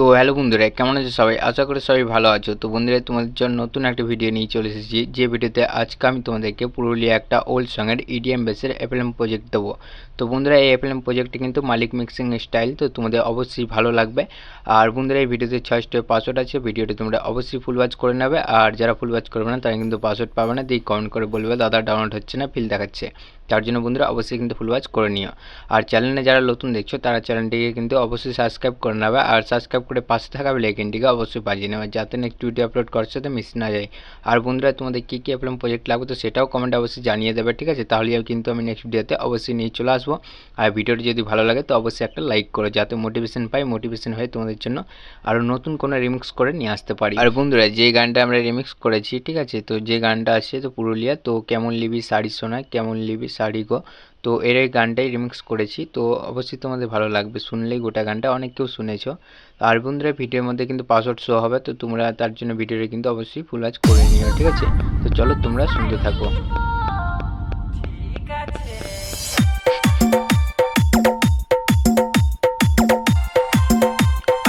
তো হ্যালো বন্ধুরা, কেমন আছো সবাই? আশা করি সবাই ভালো আছো। তো বন্ধুরা, তোমাদের জন্য নতুন একটা ভিডিও নিয়ে চলে এসেছি। যে ভিডিওতে আজকে আমি তোমাদেরকে পুরুলিয়া একটা ওল্ড সঙের ইডিএম বেসের এফএলএম প্রজেক্ট দেবো। তো বন্ধুরা, এই এফএলএম প্রজেক্টটি কিন্তু মালিক মিক্সিং স্টাইল তো তোমাদের অবশ্যই ভালো লাগবে। আর বন্ধুরা, এই ভিডিওতে ছয় স্টেপ পাসওয়ার্ড আছে ভিডিওটি তোমরা অবশ্যই ফুল ওয়াচ করে নেবে। আর যারা ফুল ওয়াচ করবে না, তারা কিন্তু পাসওয়ার্ড পাবে না। দিয়ে কমেন্ট করে বলবে, দাদা ডাউনলোড হচ্ছে না ফিল দেখাচ্ছে। তার জন্য বন্ধুরা অবশ্যই কিন্তু ফুল ওয়াচ করে নিও। আর চ্যানেলে যারা নতুন দেখছ, তারা চ্যানেলটিকে কিন্তু অবশ্যই সাবস্ক্রাইব করে নেবে আর সাবস্ক্রাইব করে পাশে থাকা বেলাইকেনটিকে অবশ্যই বাজিয়ে নেবে যাতে নেক্সট ভিডিও আপলোড করার সাথে মিস না যায়। আর বন্ধুরা, তোমাদের কী কী অ্যাপ্লাম প্রজেক্ট লাগবে তো সেটাও কমেন্টে অবশ্যই জানিয়ে দেবে, ঠিক আছে? তাহলে কিন্তু আমি নেক্সট ভিডিওতে অবশ্যই নিয়ে চলে আসব। আর ভিডিওটি যদি ভালো লাগে, তো অবশ্যই একটা লাইক করো যাতে মোটিভেশন পাই মোটিভেশন হয়ে তোমাদের জন্য আরও নতুন কোনো রিমিক্স করে নিয়ে আসতে পারি। আর বন্ধুরা, যে গানটা আমরা রিমিক্স করেছি, ঠিক আছে? তো যে গানটা আছে, তো পুরুলিয়া, তো কেমন লিবি শাড়ি শোনা কেমন লিবি শাড়ি গো। তো এর এই গানটাই রিমিক্স করেছি। তো অবশ্যই তোমাদের ভালো লাগবে শুনলেই গোটা গানটা। অনেক কেউ শুনেছো। আর বন্ধুরা, ভিডিওর মধ্যে কিন্তু পাসওয়ার্ড শো হবে। তো তোমরা তার জন্য ভিডিওটা কিন্তু অবশ্যই ফুল ওয়াচ করে নিও, ঠিক আছে? তো চলো তোমরা শুনতে থাকো।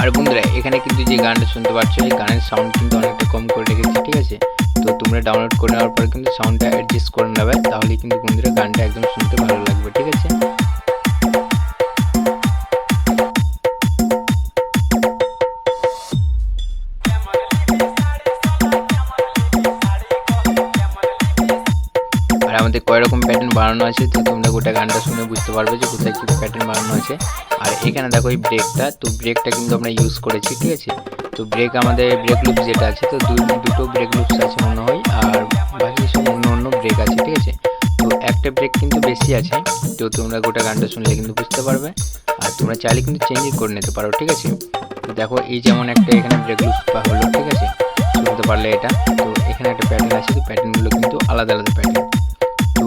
আর বন্ধুরা, এখানে কিন্তু যে গানটা শুনতে পাচ্ছ, এই গানের সাউন্ড কিন্তু অনেকটা কম করে রেখেছি, ঠিক আছে? তো তোমরা ডাউনলোড করে নেওয়ার পর কিন্তু সাউন্ডটা অ্যাডজাস্ট করে নেবে তাহলে কিন্তু বন্ধুরা গানটা একদম শুনতে ভালো লাগবে, ঠিক আছে? আর আমাদের কয় রকম প্যাটার্ন বানানো আছে, তো তোমরা গোটা গানটা শুনে বুঝতে পারবে যে কোথায় কী প্যাটার্ন বানানো আছে। আর এখানে দেখো এই ব্রেকটা তো ব্রেকটা কিন্তু আমরা ইউজ করেছি, ঠিক আছে? তো ব্রেক আমাদের ব্রেক লুপস যেটা আছে, তো দুটো ব্রেক লুপস আছে মনে হয়, আর বাকি সব অন্য অন্য ব্রেক আছে, ঠিক আছে? তো একটা ব্রেক কিন্তু বেশি আছে, তো তোমরা গোটা গানটা শুনলে কিন্তু বুঝতে পারবে, আর তোমরা চাইলে কিন্তু চেঞ্জ করে নিতে পারো, ঠিক আছে? তো দেখো, এই যেমন একটা এখানে ব্রেক লুপস হলো, ঠিক আছে? শুনতে পারলে এটা, তো এখানে একটা প্যাটার্ন আছে, তো প্যাটার্নগুলো কিন্তু আলাদা আলাদা প্যাটার্ন তো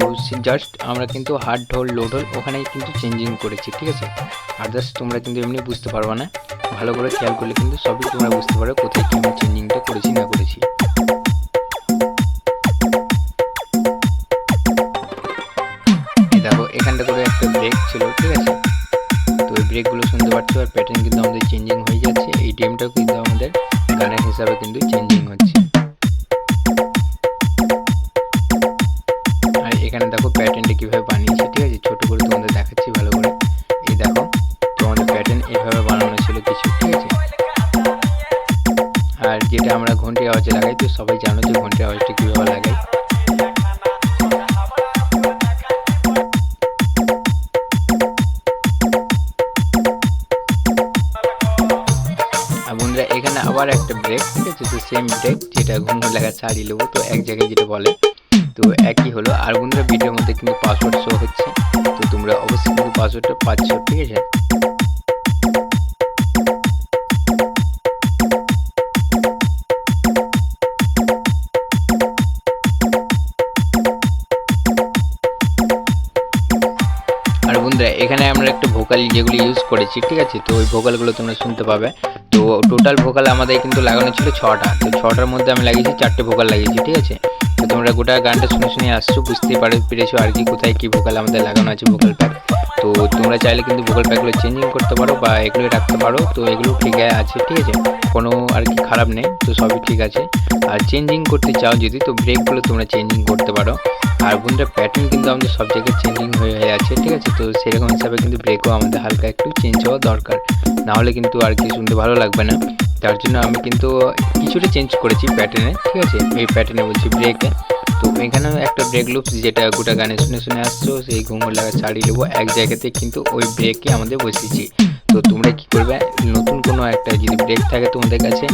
জাস্ট আমরা কিন্তু হার্ড ঢোল লোড হোল ওখানেই কিন্তু চেঞ্জিং করেছি, ঠিক আছে? আদার্স তোমরা কিন্তু এমনি বুঝতে পারবে না। ভালো করে খেয়াল করলে কিন্তু সবই তোমরা বুঝতে পারো কোথায় কি আমি চেঞ্জিংটা করেছি, না করেছি। দেখো, এখানটা করে একটা ব্রেক ছিল, ঠিক আছে? তো এই ব্রেকগুলো শুনতে পাচ্ছ আর প্যাটার্ন কিন্তু আমাদের চেঞ্জিং হয়ে যাচ্ছে। এই টিমটাও কিন্তু আমাদের গানের হিসাবে কিন্তু চেঞ্জিং হচ্ছে। আর এখানে দেখো প্যাটার্নটা কীভাবে বানিয়েছি, ঠিক আছে? লাগাই তো, সবাই জানো যে ঘন্টি আওয়াজটা কীভাবে লাগাই। বন্ধুরা, এখানে আবার একটা ব্রেক ঠিক আছে? তো সেম ব্রেক যেটা ঘুঙুর লাগা শাড়ি নেব তো এক জায়গায় যেটা বলে, তো একই হলো। আর বন্ধুরা ভিডিওর মধ্যে কিন্তু পাসওয়ার্ড শো হচ্ছে, তো তোমরা অবশ্যই কিন্তু পাসওয়ার্ডটা পাচ্ছ, ঠিক আছে? বন্ধুরা, এখানে আমরা একটা ভোকাল যেগুলো ইউজ করেছি, ঠিক আছে? তো ওই ভোকালগুলো তোমরা শুনতে পাবে। তো টোটাল ভোকাল আমাদের কিন্তু লাগানো ছিল ছটা। তো ছটার মধ্যে আমি লাগিয়েছি, চারটে ভোকাল লাগিয়েছি, ঠিক আছে? তো তোমরা গোটা গানটা শুনে শুনে আসছো, বুঝতেই পারে, পেরেছ আর কি, কোথায় কি ভোকাল আমাদের লাগানো আছে ভোকাল প্যাক তো তোমরা চাইলে কিন্তু ভোকাল প্যাকগুলো চেঞ্জিং করতে পারো বা এগুলো রাখতে পারো। তো এগুলো ঠিক আছে ঠিক আছে? কোনো আর কি খারাপ নেই, তো সবই ঠিক আছে। আর চেঞ্জিং করতে চাও যদি, তো ব্রেকগুলো তোমরা চেঞ্জিং করতে পারো। আর প্যাটার্ন কিন্তু আমাদের সব জায়গায় চেঞ্জিং হয়ে হয়ে আছে, ঠিক আছে? তো সেরকম হিসাবে কিন্তু ব্রেকও আমাদের হালকা একটু চেঞ্জ হওয়া দরকার। না হলে কিন্তু আর কি শুনতে ভালো লাগবে না। তার জন্য আমি কিন্তু কিছুটা চেঞ্জ করেছি প্যাটার্নে ঠিক আছে? এই প্যাটার্নে বলছি ব্রেকে তো এখানেও একটা ব্রেক লুপ যেটা গোটা গানে শুনে শুনে আসছো, সেই ঘুঙুর লাগা ছাড়ি নেব এক জায়গাতে কিন্তু ওই ব্রেককে আমাদের বসিয়েছি। তো তোমরা কি করবে? নতুন কোনো একটা যদি ব্রেক থাকে তোমাদের কাছে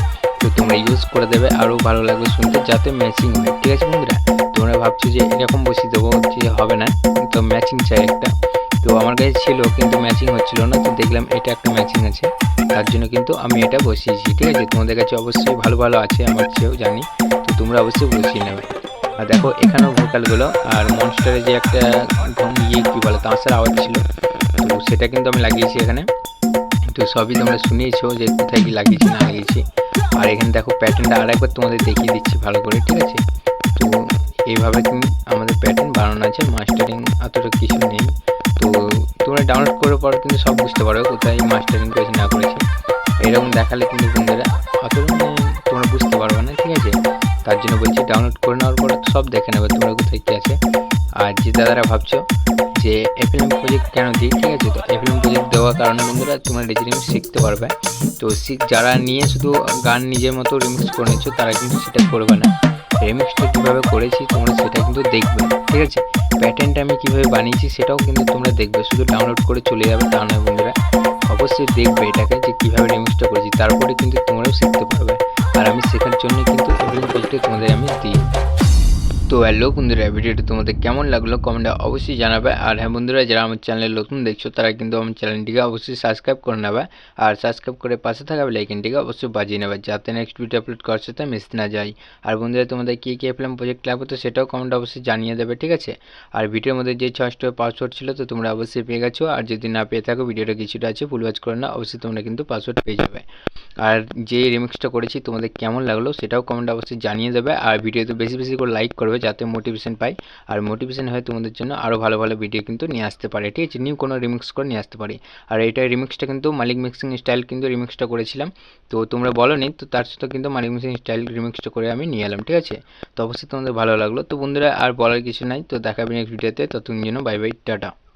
তো তোমরা ইউজ করে দেবে আরও ভালো লাগবে শুনতে যাতে ম্যাচিং হয়। ঠিক আছে বন্ধুরা? তোমরা ভাবছ যে এরকম বসিয়ে দেবো যে হবে না তো ম্যাচিং চাই একটা। তো আমার কাছে ছিল, কিন্তু ম্যাচিং হচ্ছিল না, তো দেখলাম এটা একটা ম্যাচিং আছে। তার জন্য কিন্তু আমি এটা বসিয়েছি, ঠিক আছে? তোমাদের কাছে অবশ্যই ভালো ভালো আছে, আমার চেয়েও জানি। তো তোমরা অবশ্যই বসিয়ে নেবে। আর দেখো, এখানেও ভোকালগুলো আর মনস্টারে যে একটা ইয়ে কী বলে তাঁসার আওয়াজ ছিল, তো সেটা কিন্তু আমি লাগিয়েছি এখানে। তো সবই তোমরা শুনিয়েছো যে কোথায় কি লাগিয়েছি, না লাগিয়েছি। আর এখানে দেখো প্যাটার্নটা আরেকবার তোমাদের দেখিয়ে দিচ্ছি ভালো করে, ঠিক আছে? তো এইভাবে তুমি আমাদের প্যাটার্ন বানানো আছে মাস্টারিং অতটা কিছু নেই। তো তোমরা ডাউনলোড করার পর কিন্তু সব বুঝতে পারো কোথায় মাস্টারিং করেছি, না করেছি। এরকম দেখালে কিন্তু বন্ধুরা অতটা মানে তোমরা বুঝতে পারবে না, ঠিক আছে? তার জন্য বলছি ডাউনলোড করে নেওয়ার পরে সব দেখে নেবে তোমরা কোথায় কী আছে। আর যে দাদারা ভাবছ যে এফএলএম প্রজেক্ট কেন দিই, ঠিক আছে? তো এফএলএম প্রজেক্ট দেওয়ার কারণে বন্ধুরা তোমরা রিমিক্স শিখতে পারবে। তো যারা নিয়ে শুধু গান নিজের মতো রিমিক্স করে নিচ্ছ, তারা কিন্তু সেটা করবে না। রিমিক্সটা কীভাবে করেছি তোমরা সেটা কিন্তু দেখবে, ঠিক আছে? প্যাটার্নটা আমি কীভাবে বানিয়েছি সেটাও কিন্তু তোমরা দেখবে। শুধু ডাউনলোড করে চলে যাবে তা নয় বন্ধুরা। অবশ্যই দেখবে এটাকে যে কীভাবে রিমিক্সটা করেছি, তারপরে কিন্তু তোমরাও শিখতে পারবে। আর আমি শেখার জন্য কিন্তু এফএলএম প্রজেক্টে তোমাদের আমি দিই। তো হ্যালো বন্ধুরা, ভিডিওটি তোমাদের কেমন লাগল কমেন্টে অবশ্যই জানাবে। আর হ্যাঁ বন্ধুরা, যারা আমার চ্যানেলে নতুন দেখছ, তারা কিন্তু আমার চ্যানেলটিকে অবশ্যই সাবস্ক্রাইব করে নেবে। আর সাবস্ক্রাইব করে পাশে থাকা লাইকনটিকে অবশ্যই বাজিয়ে নেবে, যাতে নেক্সট ভিডিও আপলোড করার সাথে মিস না যায় আর বন্ধুরা, তোমাদের কী কী এফএলএম প্রজেক্ট লাগবে তো সেটাও কমেন্টে অবশ্যই জানিয়ে দেবে, ঠিক আছে? আর ভিডিওর মধ্যে যে ছয়টা পাসওয়ার্ড ছিল, তো তোমরা অবশ্যই পেয়ে গেছো। আর যদি না পেয়ে থাকো, ভিডিওটা কিছুটা আছে ফুল ওয়াচ করে না, অবশ্যই তোমরা কিন্তু পাসওয়ার্ড পেয়ে যাবে। আর যে রিমিক্সটা করেছি, তোমাদের কেমন লাগল, সেটাও কমেন্ট অবশ্যই জানিয়ে দেবে। আর ভিডিওতে বেশি বেশি করে লাইক করবে যাতে মোটিভেশন পাই। আর মোটিভেশন হয় তোমাদের জন্য আরও ভালো ভালো ভিডিও কিন্তু নিয়ে আসতে পারে, ঠিক আছে? নিউ কোনো রিমিক্স করে নিয়ে আসতে পারি। আর এটা রিমিক্সটা কিন্তু মালিক মিক্সিং স্টাইল কিন্তু রিমিক্সটা করেছিলাম। তো তোমরা বলো নি, তো তার সাথে কিন্তু মালিক মিক্সিং স্টাইল রিমিক্সটা করে আমি নিয়ে এলাম, ঠিক আছে? তো অবশ্যই তোমাদের ভালো লাগল। তো বন্ধুরা, আর বলার কিছু নাই। তো দেখাবি নেক্সট ভিডিওতে তো। তুমি জন্য বাই বাই টাটা।